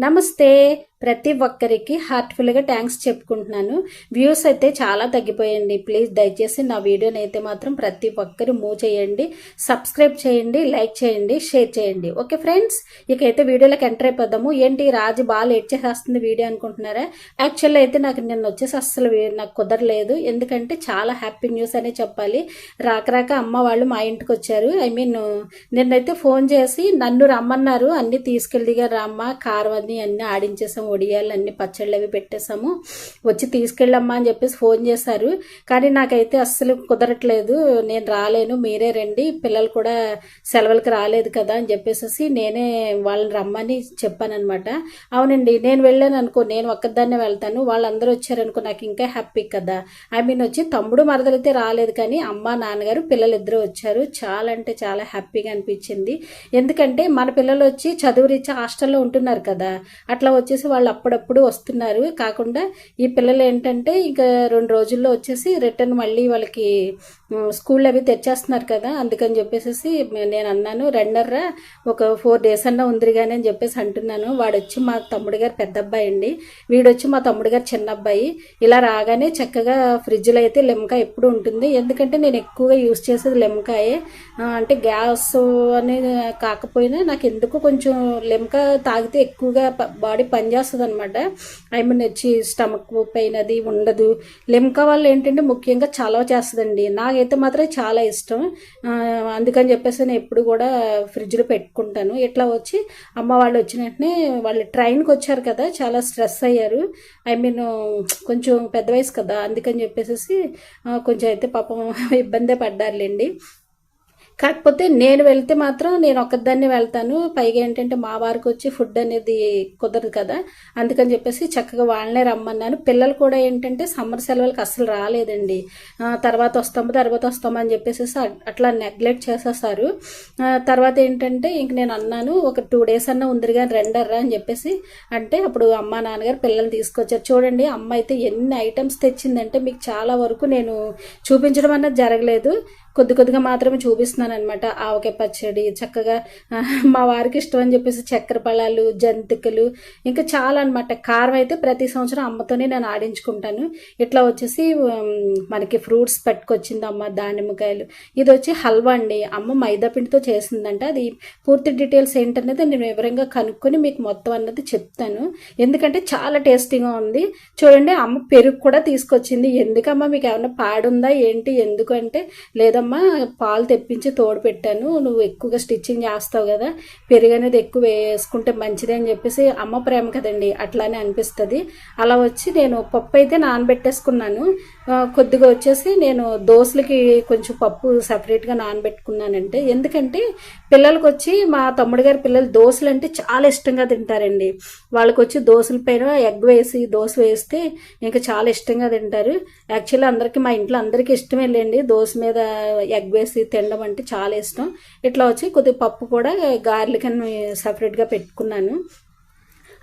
నమస్తే. ప్రతి ఒక్కరికి హార్ట్ఫుల్గా థ్యాంక్స్ చెప్పుకుంటున్నాను. వ్యూస్ అయితే చాలా తగ్గిపోయండి. ప్లీజ్ దయచేసి నా వీడియోని అయితే మాత్రం ప్రతి ఒక్కరు మూవ్ చేయండి. సబ్స్క్రైబ్ చేయండి లైక్ చేయండి షేర్ చేయండి. ఓకే ఫ్రెండ్స్ ఇకైతే వీడియోలోకి ఎంటర్ అయిపోదాము. ఏంటి? రాజు బాగా లేట్ చేసేస్తుంది వీడియో అనుకుంటున్నారా? యాక్చువల్లీ అయితే నాకు నిన్న వచ్చేసి అస్సలు నాకు కుదరలేదు. ఎందుకంటే చాలా హ్యాపీ న్యూస్ అనే చెప్పాలి. రాక రాక అమ్మ వాళ్ళు మా ఇంటికి వచ్చారు. ఐ మీన్ నిన్నైతే ఫోన్ చేసి నన్ను రమ్మన్నారు. అన్ని తీసుకెళ్ళిగా రమ్మ కారం అన్ని అన్నీ ఆడించేసాము. వడియాలు అన్ని పచ్చళ్ళు అవి పెట్టేసాము వచ్చి తీసుకెళ్ళమ్మా అని చెప్పేసి ఫోన్ చేశారు. కానీ నాకైతే అస్సలు కుదరట్లేదు. నేను రాలేను. మీరే రండి. పిల్లలు కూడా సెలవులకు రాలేదు కదా అని చెప్పేసి నేనే వాళ్ళని రమ్మని చెప్పానన్నమాట. అవునండి నేను వెళ్ళాను అనుకో నేను ఒక్కదాన్నే వెళ్తాను. వాళ్ళందరూ వచ్చారనుకో నాకు ఇంకా హ్యాపీ కదా. ఐ మీన్ వచ్చి తమ్ముడు మరదలైతే రాలేదు కానీ అమ్మ నాన్నగారు పిల్లలు ఇద్దరు వచ్చారు. చాలా అంటే చాలా హ్యాపీగా అనిపించింది. ఎందుకంటే మన పిల్లలు వచ్చి చదువు రీత్యా హాస్టల్లో ఉంటున్నారు కదా. అట్లా వచ్చేసి వాళ్ళు వాళ్ళు అప్పుడప్పుడు వస్తున్నారు. కాకుండా ఈ పిల్లలు ఏంటంటే ఇంకా రెండు రోజుల్లో వచ్చేసి రిటర్న్ మళ్ళీ వాళ్ళకి స్కూల్ అవి తెచ్చేస్తున్నారు కదా అందుకని చెప్పేసి నేను అన్నాను రెండర్రా ఒక ఫోర్ డేస్ అన్నా ఉంది కానీ అని చెప్పేసి అంటున్నాను. వాడు వచ్చి మా తమ్ముడు గారు పెద్ద అబ్బాయి అండి. వీడొచ్చి మా తమ్ముడు గారు చిన్న అబ్బాయి. ఇలా రాగానే చక్కగా ఫ్రిడ్జ్లో అయితే లిమ్కాయ ఎప్పుడు ఉంటుంది. ఎందుకంటే నేను ఎక్కువగా యూస్ చేసేది లిమ్కాయే. అంటే గ్యాస్ అనేది కాకపోయినా నాకు ఎందుకు కొంచెం లిమ్కా తాగితే ఎక్కువగా బాడీ పనిచేస్తుంది అనమాట ఐ మీన్ వచ్చి స్టమక్ పెయిన్ అది ఉండదు. లిమ్కా వల్ల ఏంటంటే ముఖ్యంగా చలవ చేస్తుందండి. నాకైతే మాత్రం చాలా ఇష్టం. అందుకని చెప్పేసి నేను ఎప్పుడు కూడా ఫ్రిడ్జ్లో పెట్టుకుంటాను. ఇట్లా వచ్చి అమ్మ వాళ్ళు వచ్చిన వెంటనే వాళ్ళు ట్రైన్కి వచ్చారు కదా చాలా స్ట్రెస్ అయ్యారు. ఐ మీన్ కొంచెం పెద్ద వయసు కదా అందుకని చెప్పేసి కొంచెం అయితే పాపం ఇబ్బందే పడ్డారులేండి. కాకపోతే నేను వెళ్తే మాత్రం నేను ఒక్కదాన్ని వెళ్తాను. పైగా ఏంటంటే మా వారికి వచ్చి ఫుడ్ అనేది కుదరదు కదా. అందుకని చెప్పేసి చక్కగా వాళ్ళనే రమ్మన్నాను. పిల్లలు కూడా ఏంటంటే సమ్మర్ సెలవులకు అస్సలు రాలేదండి. తర్వాత వస్తాము తర్వాత వస్తామని అని చెప్పేసి అట్లా నెగ్లెక్ట్ చేసేసారు. తర్వాత ఏంటంటే ఇంక నేను అన్నాను ఒక టూ డేస్ అన్నా ఉందిరి కానీ రెండర్రా అని చెప్పేసి. అంటే అప్పుడు అమ్మ నాన్నగారు పిల్లల్ని తీసుకొచ్చారు. చూడండి అమ్మ అయితే ఎన్ని ఐటమ్స్ తెచ్చిందంటే మీకు చాలా వరకు నేను చూపించడం అన్నది జరగలేదు. కొద్ది కొద్దిగా మాత్రమే చూపిస్తున్నాను అనమాట ఆవకాయ పచ్చడి చక్కగా మా వారికి ఇష్టం అని చెప్పేసి చక్కెర పళ్ళాలు జంతికలు ఇంకా చాలా అనమాట కారం అయితే ప్రతి సంవత్సరం అమ్మతోనే నేను ఆడించుకుంటాను. ఇట్లా వచ్చేసి మనకి ఫ్రూట్స్ పట్టుకొచ్చింది అమ్మ దానిమ్మకాయలు. ఇది వచ్చి హల్వా అండి. అమ్మ మైదా పిండితో చేసిందంట. అది పూర్తి డీటెయిల్స్ ఏంటనేది నేను వివరంగా కనుక్కొని మీకు మొత్తం అన్నది చెప్తాను. ఎందుకంటే చాలా టేస్టీగా ఉంది. చూడండి అమ్మ పెరుగు కూడా తీసుకొచ్చింది. ఎందుకమ్మా మీకు ఏమైనా పాడుందా ఏంటి ఎందుకంటే లేదా లేదమ్మా పాలు తెప్పించి తోడు పెట్టాను. నువ్వు ఎక్కువగా స్టిచ్చింగ్ చేస్తావు కదా పెరుగు అనేది ఎక్కువ వేసుకుంటే మంచిది అని చెప్పేసి అమ్మ ప్రేమ కదండి అట్లానే అనిపిస్తుంది. అలా వచ్చి నేను పప్పు అయితే నానబెట్టేసుకున్నాను. కొద్దిగా వచ్చేసి నేను దోశలకి కొంచెం పప్పు సపరేట్గా నానబెట్టుకున్నానంటే ఎందుకంటే పిల్లలకి వచ్చి మా తమ్ముడు గారి పిల్లలు దోశలు అంటే చాలా ఇష్టంగా తింటారండి. వాళ్ళకి వచ్చి దోశల పైన ఎగ్ వేసి దోశ వేస్తే ఇంకా చాలా ఇష్టంగా తింటారు. యాక్చువల్లీ అందరికీ మా ఇంట్లో అందరికీ ఇష్టమే లేండి దోశ మీద ఎగ్ వేసి తినడం అంటే చాలా ఇష్టం. ఇట్లా వచ్చి కొద్దిగా పప్పు కూడా గార్లిక్ అని సపరేట్గా పెట్టుకున్నాను.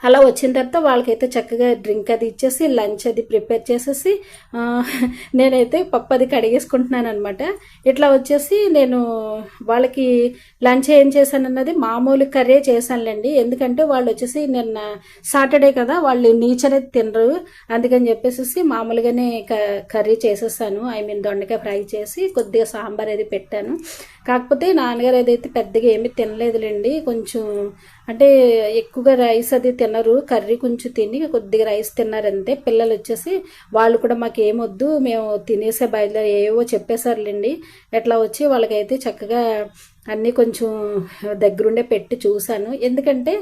అలా వచ్చిన తర్వాత వాళ్ళకైతే చక్కగా డ్రింక్ అది ఇచ్చేసి లంచ్ అది ప్రిపేర్ చేసేసి నేనైతే పప్పు అది కడిగేసుకుంటున్నాను అనమాట ఇట్లా వచ్చేసి నేను వాళ్ళకి లంచ్ ఏం చేశాను అన్నది మామూలు కర్రీ చేశానులేండి. ఎందుకంటే వాళ్ళు వచ్చేసి నిన్న సాటర్డే కదా వాళ్ళు నీచ్ అనేది తినరు. అందుకని చెప్పేసి మామూలుగానే క- కర్రీ చేసేసాను. ఐ మీన్ దొండకాయ ఫ్రై చేసి కొద్దిగా సాంబార్ అది పెట్టాను. కాకపోతే నాన్నగారు ఏదైతే పెద్దగా ఏమీ తినలేదులేండి కొంచెం అంటే ఎక్కువగా రైస్ అది తినరు కర్రీ కొంచెం తిని కొద్దిగా రైస్ తిన్నారంతే. పిల్లలు వచ్చేసి వాళ్ళు కూడా మాకు ఏమొద్దు మేము తినేసే బయలుదేరి ఏవో చెప్పేశారులేండి. ఎట్లా వచ్చి వాళ్ళకైతే చక్కగా అన్నీ కొంచెం దగ్గరుండే పెట్టి చూశాను. ఎందుకంటే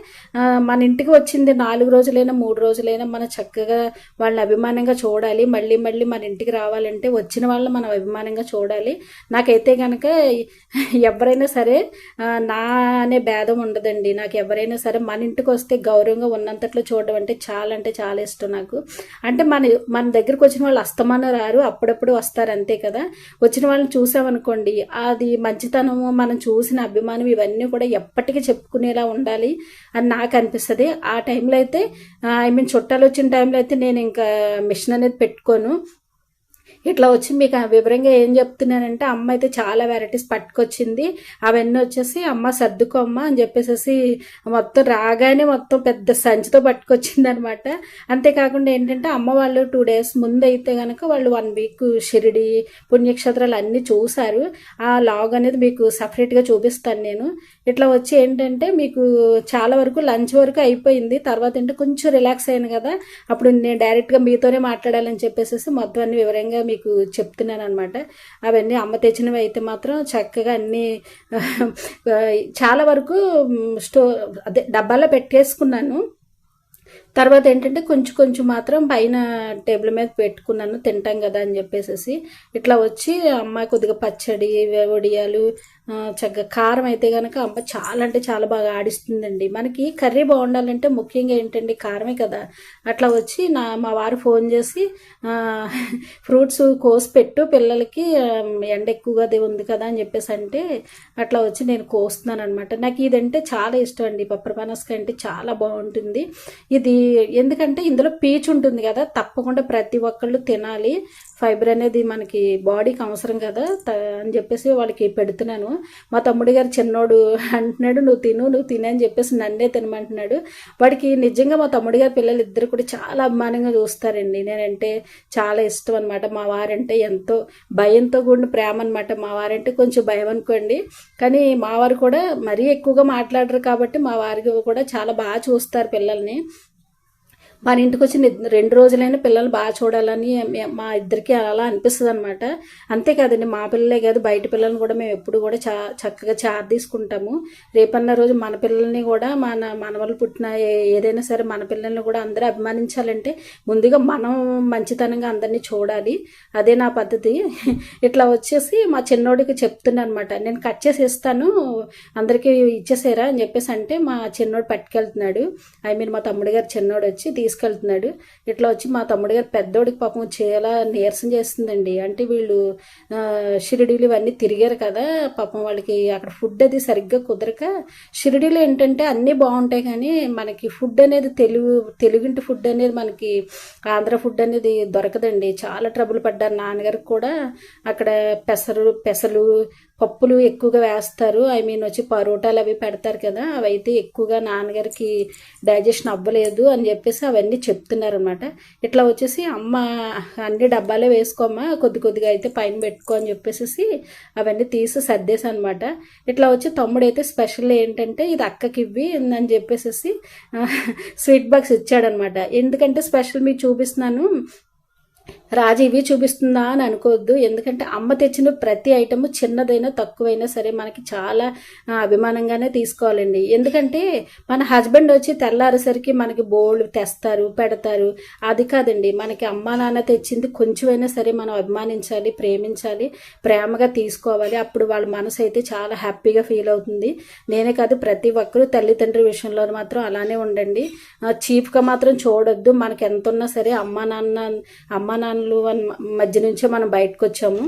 మన ఇంటికి వచ్చింది నాలుగు రోజులైనా మూడు రోజులైనా మనం చక్కగా వాళ్ళని అభిమానంగా చూడాలి. మళ్ళీ మళ్ళీ మన ఇంటికి రావాలంటే వచ్చిన వాళ్ళని మనం అభిమానంగా చూడాలి. నాకైతే కనుక ఎవరైనా సరే నా అనే భేదం ఉండదండి. నాకు ఎవరైనా సరే మన ఇంటికి వస్తే గౌరవంగా ఉన్నంతట్లో చూడడం అంటే చాలా అంటే చాలా ఇష్టం నాకు. అంటే మన మన దగ్గరికి వచ్చిన వాళ్ళు అస్తమానం రారు. అప్పుడప్పుడు వస్తారు అంతే కదా. వచ్చిన వాళ్ళని చూసామనుకోండి అది మంచితనము మనం చూ చూసిన అభిమానం ఇవన్నీ కూడా ఎప్పటికీ చెప్పుకునేలా ఉండాలి అని నాకు అనిపిస్తుంది. ఆ టైంలో అయితే ఐ మీన్ చుట్టాలు వచ్చిన టైంలో అయితే నేను ఇంకా మిషన్ అనేది పెట్టుకోను. ఇట్లా వచ్చి మీకు ఆ వివరంగా ఏం చెప్తున్నానంటే అమ్మ అయితే చాలా వెరైటీస్ పట్టుకొచ్చింది. అవన్నీ వచ్చేసి అమ్మ సర్దుకో అమ్మ అని చెప్పేసి మొత్తం రాగానే మొత్తం పెద్ద సంచితో పట్టుకొచ్చింది అనమాట అంతేకాకుండా ఏంటంటే అమ్మ వాళ్ళు టూ డేస్ ముందు అయితే కనుక వాళ్ళు వన్ వీక్ షిరిడి పుణ్యక్షేత్రాలు అన్నీ చూశారు. ఆ లాగ్ అనేది మీకు సపరేట్గా చూపిస్తాను నేను. ఇట్లా వచ్చి ఏంటంటే మీకు చాలా వరకు లంచ్ వరకు అయిపోయింది. తర్వాత ఏంటంటే కొంచెం రిలాక్స్ అయ్యాను కదా. అప్పుడు నేను డైరెక్ట్గా మీతోనే మాట్లాడాలని చెప్పేసి మొత్తం అన్ని వివరంగా మీకు మీకు చెప్తున్నాను అనమాట అవన్నీ అమ్మ తెచ్చినవి అయితే మాత్రం చక్కగా అన్నీ చాలా వరకు స్టో అదే డబ్బాలో పెట్టేసుకున్నాను. తర్వాత ఏంటంటే కొంచెం కొంచెం మాత్రం పైన టేబుల్ మీద పెట్టుకున్నాను. తింటాం కదా అని చెప్పేసి ఇట్లా వచ్చి అమ్మాయి కొద్దిగా పచ్చడి వడియాలు చక్కగా కారం అయితే కనుక అమ్మ చాలా అంటే చాలా బాగా ఆడిస్తుందండి. మనకి కర్రీ బాగుండాలంటే ముఖ్యంగా ఏంటండి కారమే కదా. అట్లా వచ్చి నా మా వారు ఫోన్ చేసి ఫ్రూట్స్ కోసి పెట్టు పిల్లలకి ఎండ ఎక్కువగా ఉంది కదా అని చెప్పేసి అంటే అట్లా వచ్చి నేను కోస్తున్నాను అనమాట నాకు ఇదంటే చాలా ఇష్టం అండి. పప్పరపనస్క అంటే చాలా బాగుంటుంది. ఇది ఎందుకంటే ఇందులో పీచు ఉంటుంది కదా తప్పకుండా ప్రతి ఒక్కళ్ళు తినాలి. ఫైబర్ అనేది మనకి బాడీకి అవసరం కదా అని చెప్పేసి వాళ్ళకి పెడుతున్నాను. మా తమ్ముడు గారు చిన్నోడు అంటున్నాడు నువ్వు తిను నువ్వు తినే అని చెప్పేసి నన్నే తినమంటున్నాడు. వాడికి నిజంగా మా తమ్ముడు గారి పిల్లలు ఇద్దరు కూడా చాలా అభిమానంగా చూస్తారండి. నేనంటే చాలా ఇష్టం అనమాట మా వారంటే ఎంతో భయంతో కూడిన ప్రేమ అనమాట మా వారంటే కొంచెం భయం అనుకోండి. కానీ మా వారు కూడా మరీ ఎక్కువగా మాట్లాడరు కాబట్టి మా వారికి కూడా చాలా బాగా చూస్తారు పిల్లల్ని. మన ఇంటికి వచ్చిన రెండు రోజులైనా పిల్లలు బాగా చూడాలని మా ఇద్దరికి అలా అనిపిస్తుంది అనమాట అంతేకాదండి మా పిల్లలే కాదు బయట పిల్లల్ని కూడా మేము ఎప్పుడు కూడా చా చక్కగా చార్ తీసుకుంటాము. రేపన్న రోజు మన పిల్లల్ని కూడా మన మన వాళ్ళు పుట్టిన ఏదైనా సరే మన పిల్లల్ని కూడా అందరూ అభిమానించాలంటే ముందుగా మనం మంచితనంగా అందరినీ చూడాలి. అదే నా పద్ధతి. ఇట్లా వచ్చేసి మా చిన్నోడికి చెప్తున్నా అనమాట నేను కట్ చేసి ఇస్తాను అందరికీ ఇచ్చేసారా అని చెప్పేసి అంటే మా చిన్నోడు పట్టుకెళ్తున్నాడు. ఐ మీన్ మా తమ్ముడు గారు చిన్నోడు వచ్చి తీసుకు తీసుకెళ్తున్నాడు. ఇట్లా వచ్చి మా తమ్ముడు గారు పెద్దోడికి పాపం చాలా నీరసం చేస్తుందండి. అంటే వీళ్ళు షిరిడీలు ఇవన్నీ తిరిగారు కదా పాపం వాళ్ళకి అక్కడ ఫుడ్ అది సరిగ్గా కుదరక షిరిడీలు ఏంటంటే అన్నీ బాగుంటాయి కానీ మనకి ఫుడ్ అనేది తెలుగు తెలుగింటి ఫుడ్ అనేది మనకి ఆంధ్ర ఫుడ్ అనేది దొరకదండి. చాలా ట్రబుల్ పడ్డారు నాన్నగారికి కూడా. అక్కడ పెసరు పెసలు పప్పులు ఎక్కువగా వేస్తారు. ఐ మీన్ వచ్చి పరోటాలు అవి పెడతారు కదా అవి అయితే ఎక్కువగా నాన్నగారికి డైజెషన్ అవ్వలేదు అని చెప్పేసి అవన్నీ చెప్తున్నారనమాట ఇట్లా వచ్చేసి అమ్మ అన్ని డబ్బాలే వేసుకోమ్మా కొద్ది కొద్దిగా అయితే పైన పెట్టుకో అని చెప్పేసి అవన్నీ తీసి సర్దేసి అనమాట ఇట్లా వచ్చి తమ్ముడు అయితే స్పెషల్ ఏంటంటే ఇది అక్కకి ఇవ్వి అని చెప్పేసి స్వీట్ బాక్స్ ఇచ్చాడనమాట ఎందుకంటే స్పెషల్ మీకు చూపిస్తున్నాను రాజు ఇవి చూపిస్తుందా అని అనుకోవద్దు. ఎందుకంటే అమ్మ తెచ్చిన ప్రతి ఐటమ్ చిన్నదైనా తక్కువైనా సరే మనకి చాలా అభిమానంగానే తీసుకోవాలండి. ఎందుకంటే మన హస్బెండ్ వచ్చి తెల్లారేసరికి మనకి బోల్డ్ తెస్తారు పెడతారు. అది కాదండి. మనకి అమ్మ నాన్న తెచ్చింది కొంచెమైనా సరే మనం అభిమానించాలి ప్రేమించాలి ప్రేమగా తీసుకోవాలి. అప్పుడు వాళ్ళ మనసు అయితే చాలా హ్యాపీగా ఫీల్ అవుతుంది. నేనే కాదు ప్రతి ఒక్కరూ తల్లిదండ్రి విషయంలో మాత్రం అలానే ఉండండి. చీప్గా మాత్రం చూడొద్దు. మనకి ఎంత ఉన్నా సరే అమ్మ నాన్న అమ్మ నాన్న పనులు మధ్య నుంచే మనం బయటకు వచ్చాము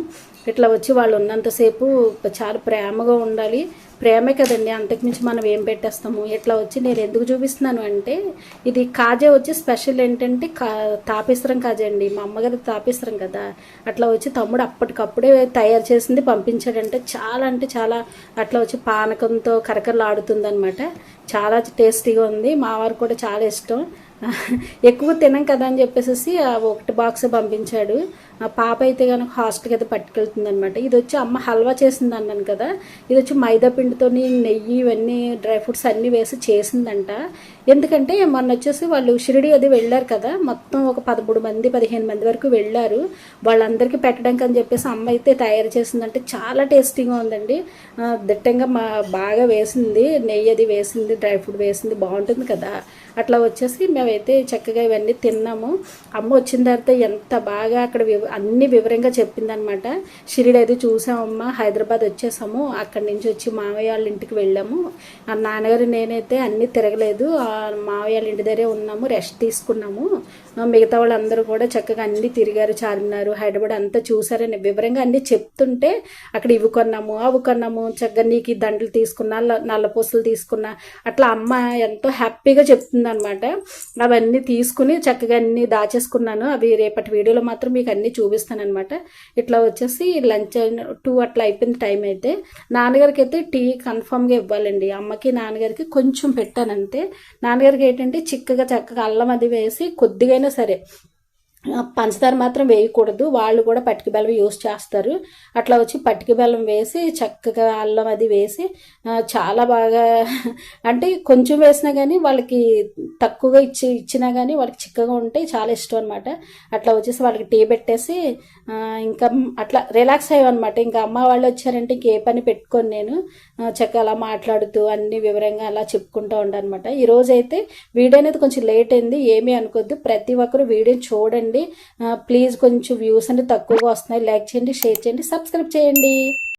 ఇట్లా వచ్చి వాళ్ళు ఉన్నంతసేపు చాలా ప్రేమగా ఉండాలి. ప్రేమే కదండి. అంతకుమించి మనం ఏం పెట్టేస్తాము? ఇట్లా వచ్చి నేను ఎందుకు చూపిస్తున్నాను అంటే ఇది కాజా వచ్చి స్పెషల్ ఏంటంటే కా తాపేశ్వరం కాజా అండి. మా అమ్మగారు తాపేశ్వరం కదా. అట్లా వచ్చి తమ్ముడు అప్పటికప్పుడే తయారు చేసింది పంపించాడంటే చాలా అంటే చాలా అట్లా వచ్చి పానకంతో కరకరలాడుతుందనమాట చాలా టేస్టీగా ఉంది. మా వారు కూడా చాలా ఇష్టం. ఎక్కువ తినం కదా అని చెప్పేసి ఒకటి బాక్స్ పంపించాడు. పాప అయితే కనుక హాస్టల్కి అయితే పట్టుకెళ్తుంది అనమాట ఇది వచ్చి అమ్మ హల్వా చేసింది అన్నాను కదా. ఇది వచ్చి మైదా పిండితో నెయ్యి ఇవన్నీ డ్రై ఫ్రూట్స్ అన్నీ వేసి చేసిందంట. ఎందుకంటే మొన్న వచ్చేసి వాళ్ళు షిరిడి అది వెళ్ళారు కదా. మొత్తం ఒక పదమూడు మంది పదిహేను మంది వరకు వెళ్ళారు. వాళ్ళందరికీ పెట్టడానికి అని చెప్పేసి అమ్మ అయితే తయారు చేసిందంటే చాలా టేస్టీగా ఉందండి. దిట్టంగా మా బాగా వేసింది. నెయ్యి అది వేసింది డ్రై ఫ్రూట్ వేసింది బాగుంటుంది కదా. అట్లా వచ్చేసి మేమైతే చక్కగా ఇవన్నీ తిన్నాము. అమ్మ వచ్చిన తర్వాత ఎంత బాగా అక్కడ అన్ని వివరంగా చెప్పిందనమాట. షిరిడి అయితే చూసామమ్మా హైదరాబాద్ వచ్చేసాము. అక్కడి నుంచి వచ్చి మావయ్య వాళ్ళ ఇంటికి వెళ్ళాము. ఆ నాన్నగారు నేనైతే అన్నీ తిరగలేదు. మావయ్య వాళ్ళ ఇంటి దగ్గరే ఉన్నాము రెస్ట్ తీసుకున్నాము. మిగతా వాళ్ళందరూ కూడా చక్కగా అన్నీ తిరిగారు చార్మినారు హైదరాబాద్ అంతా చూసారని వివరంగా అన్నీ చెప్తుంటే అక్కడ ఇవి కొన్నాము అవి కొన్నాము చక్కగా నీకు దండలు తీసుకున్నా నల్లపూసలు తీసుకున్నా అట్లా అమ్మ ఎంతో హ్యాపీగా చెప్తుంది అనమాట అవన్నీ తీసుకుని చక్కగా అన్ని దాచేసుకున్నాను. అవి రేపటి వీడియోలో మాత్రం మీకు అన్నీ చూపిస్తాను అనమాట ఇట్లా వచ్చేసి లంచ్ టూ అట్లా అయిపోయింది టైం అయితే నాన్నగారికి అయితే టీ కన్ఫామ్గా ఇవ్వాలండి. అమ్మకి నాన్నగారికి కొంచెం పెట్టానంతే. నాన్నగారికి ఏంటంటే చిక్కగా చక్కగా అల్లం అది వేసి కొద్దిగైనా సరే పంచదార మాత్రం వేయకూడదు. వాళ్ళు కూడా పట్టిక బెల్లం యూస్ చేస్తారు. అట్లా వచ్చి పట్టిక బెల్లం వేసి చక్కగా అల్లం అది వేసి చాలా బాగా అంటే కొంచెం వేసినా కానీ వాళ్ళకి తక్కువగా ఇచ్చి ఇచ్చినా కానీ వాళ్ళకి చిక్కగా ఉంటే చాలా ఇష్టం అనమాట అట్లా వచ్చేసి వాళ్ళకి టీ పెట్టేసి ఇంకా అట్లా రిలాక్స్ అయ్యామన్నమాట ఇంకా అమ్మ వాళ్ళు వచ్చారంటే ఇంకే పని పెట్టుకొని నేను. చక్కగా అలా మాట్లాడుతూ అన్ని వివరంగా అలా చెప్పుకుంటూ ఉండనమాట ఈరోజైతే అయితే వీడియో అనేది కొంచెం లేట్ అయింది. ఏమీ అనుకోద్దు. ప్రతి ఒక్కరు వీడియో చూడండి. ప్లీజ్ కొంచెం వ్యూస్ అంటే తక్కువగా వస్తున్నాయి. లైక్ చేయండి షేర్ చేయండి సబ్స్క్రైబ్ చేయండి.